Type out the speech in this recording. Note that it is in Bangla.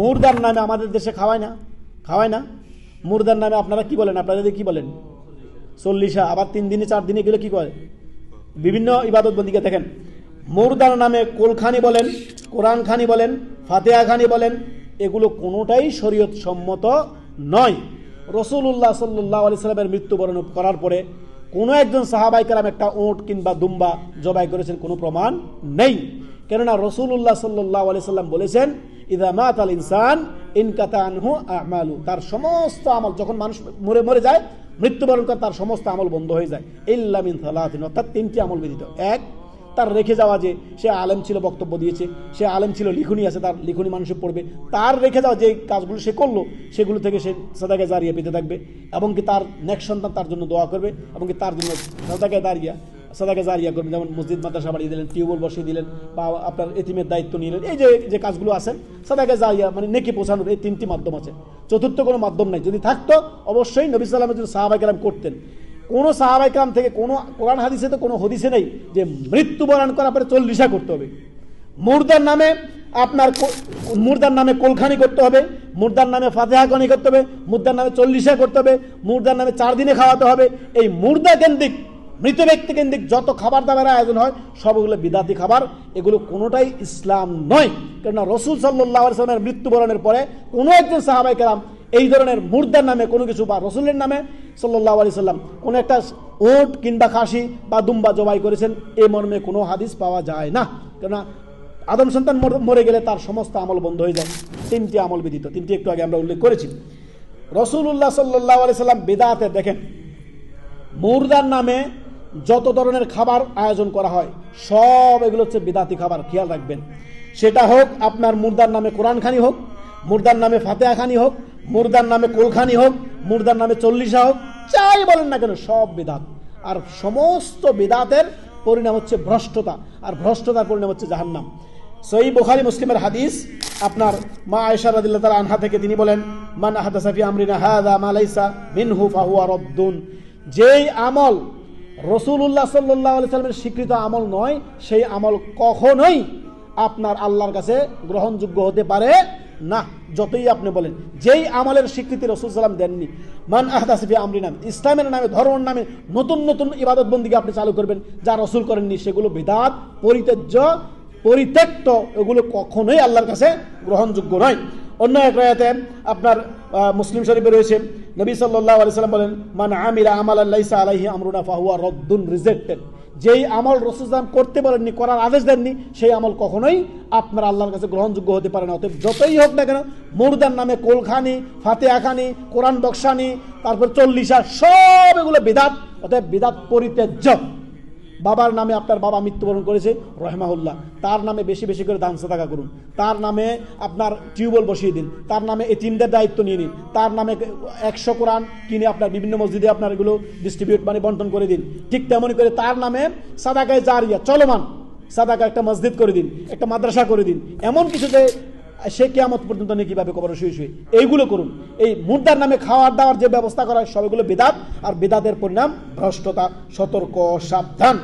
মুর্দার নামে আমাদের দেশে খাওয়ায় না? খাওয়ায় না? মুর্দার নামে আপনারা কি বলেন? আপনাদের কি বলেন? চল্লিশা, আবার তিন দিনে, চার দিনে গেলে কি করে? বিভিন্ন ইবাদত বন্দিকে দেখেন। মুর্দার নামে কোলখানি বলেন, কোরআন খানি বলেন, ফাতেহা খানি বলেন, এগুলো কোনোটাই শরীয়ত সম্মত নয়। রসুল্লাহ সাল্লাহ আলি সাল্লামের মৃত্যুবরণ করার পরে কোনো একজন সাহাবাই কালাম একটা ওঁট কিংবা দুম্বা জবাই করেছেন, কোনো প্রমাণ নেই। কেননা রসুল্লাহ সাল্লাহ আলি সাল্লাম বলেছেন, ইদা মাত আল ইনসান তার সমস্ত আমল যখন মানুষ মরে মরে যায়, মৃত্যুবরণ করে তার সমস্ত আমল বন্ধ হয়ে যায়। ইল্লা মিন সালাতিন, অর্থাৎ তিনটি আমল ব্যতীত। এক, তার রেখে যাওয়া যে সে আলেম ছিল, বক্তব্য দিয়েছে, সে আলেম ছিল, লিখুনি আছে, তার লিখুনি মানুষে পড়বে। তার রেখে যাওয়া যে কাজগুলো সে করল, সেগুলো থেকে সে সাদাকে দাঁড়িয়ে পেতে থাকবে এবং কি তার নেক্সট সন্তান তার জন্য দোয়া করবে এবং কি তার জন্য সাদাকে দাঁড়িয়ে সাদাকে জারিয়া করবেন যেমন মসজিদ, মাদ্রাসা বাড়িয়ে দিলেন, টিউবওয়েল বসিয়ে দিলেন, বা আপনার এতিমের দায়িত্ব নিলেন, এই যে যে কাজগুলো আছেন, সাদাকে জারিয়া মানে নেকি পৌঁছানোর এই তিনটি মাধ্যম আছে। চতুর্থ কোনো মাধ্যম নাই। যদি থাকতো, অবশ্যই নবী সাল্লামের যদি সাহাবাই কালাম করতেন। কোনো সাহাবাই কালাম থেকে কোনো কোরআন হাদিসে তো কোনো হদিসে নেই যে মৃত্যুবরণ করার পরে চল্লিশা করতে হবে। মুর্দার নামে আপনার মুর্দার নামে কোলখানি করতে হবে, মুর্দার নামে ফাতেহাগনি করতে হবে, মুর্দার নামে চল্লিশা করতে হবে, মুর্দার নামে চার দিনে খাওয়াতে হবে। এই মুর্দা কেন্দ্রিক মৃত ব্যক্তি কেন্দ্রিক যত খাবার দাবারের আয়োজন হয়, সবগুলো বিদাতি খাবার। এগুলো কোনোটাই ইসলাম নয়। কেননা রসুল সাল্লাহ সাল্লামের মৃত্যুবরণের পরে কোনো একজন সাহাবাই কেরাম এই ধরনের মুর্দার নামে কোনো কিছু বা রসুলের নামে সাল্লাহ আলি সাল্লাম কোনো একটা ওট কিংবা খাসি বা দুম্বা জবাই করেছেন, এ মর্মে কোনো হাদিস পাওয়া যায় না। কেননা আদম সন্তান মর- মরে গেলে তার সমস্ত আমল বন্ধ হয়ে যায়। তিনটি আমল বিদিত তিনটি একটু আগে আমরা উল্লেখ করেছি। রসুল্লাহ সাল্লাহ আলি সাল্লাম বেদাতে দেখেন, মুর্দার নামে যত ধরনের খাবার আয়োজন করা হয়, সব এগুলো হচ্ছে বিদাতি খাবার, খেয়াল রাখবেন। সেটা হোক আপনার মুর্দার নামে কোরআন খানি হোক, মুর্দার নামে ফাতেহা খানি হোক, মুর্দার নামে কোলখানি হোক, মুর্দার নামে চল্লিশা হোক, যাই বলেন না কেন, সব বিদাত। আর সমস্ত বিদাতের পরিণাম হচ্ছে ভ্রষ্টতা, আর ভ্রষ্টতার পরিণাম হচ্ছে জাহান্নাম। সই বুখারি মুসলিমের হাদিস, আপনার মা আয়েশা রাদিল্লাহ তাআলা আনহা থেকে তিনি বলেন, মান আহাদাসা ফি আমরিনা হাযা মালাইসা মিনহু ফাহুয়া রদ্দুন। যেই আমল রসুল্লাহ সাল্লাহ সাল্লামের স্বীকৃত আমল নয়, সেই আমল কখনোই আপনার আল্লাহর কাছে গ্রহণযোগ্য হতে পারে না। যতই আপনি বলেন, যেই আমলের স্বীকৃতি রসুল সাল্লাম দেননি, মান আহদাসিফি আমরি নাম, ইসলামের নামে, ধর্মের নামে নতুন নতুন ইবাদত বন্দিকে আপনি চালু করবেন, যা রসুল করেননি, সেগুলো বেদাত, পরিত্যাজ্য, পরিত্যক্ত, এগুলো কখনোই আল্লাহর কাছে গ্রহণযোগ্য নয়। অন্য এক রায়াতে আপনার মুসলিম শরীফে রয়েছে। নবী সাল্লাহ সাল্লাম বলেন, মান আমিরা আমাল আল্লাইসা আলাইহি আমরুনা ফাহুয়া রদ্দুন রিজেক্টেড। যেই আমল রসুলাম করতে পারেননি, করার আদেশ দেননি, সেই আমল কখনোই আপনার আল্লাহর কাছে গ্রহণযোগ্য হতে পারে না। অতএব যতই হোক না কেন মুর্দার নামে কোলখানি, ফাতেহা খানি, কোরআন বক্সানি তারপর চল্লিশা, সব এগুলো বিদাত, অতএব বিদাত পরিত্যাজ্য। বাবার নামে আপনার বাবা মৃত্যুবরণ করেছে রহমাউল্লাহ তার নামে বেশি বেশি করে দান সাদাকা করুন। তার নামে আপনার টিউবওয়েল বসিয়ে দিন। তার নামে এটিমদের দায়িত্ব নিয়ে নিন। তার নামে একশো কোরআন কিনে আপনার বিভিন্ন মসজিদে আপনার এগুলো ডিস্ট্রিবিউট মানে বন্টন করে দিন। ঠিক তেমনই করে তার নামে সাদাকায় জারিয়া, চলমান সাদাকা একটা মসজিদ করে দিন, একটা মাদ্রাসা করে দিন। এমন কিছু যে সে কেয়ামত পর্যন্ত নিয়ে কীভাবে কবর শুয়ে শুয়ে। এইগুলো করুন। এই মুদ্রার নামে খাওয়ার দাওয়ার যে ব্যবস্থা করা হয় সবগুলো বেদাত। আর বেদাতের পরিণাম ভ্রষ্টতা, সতর্ক, সাবধান।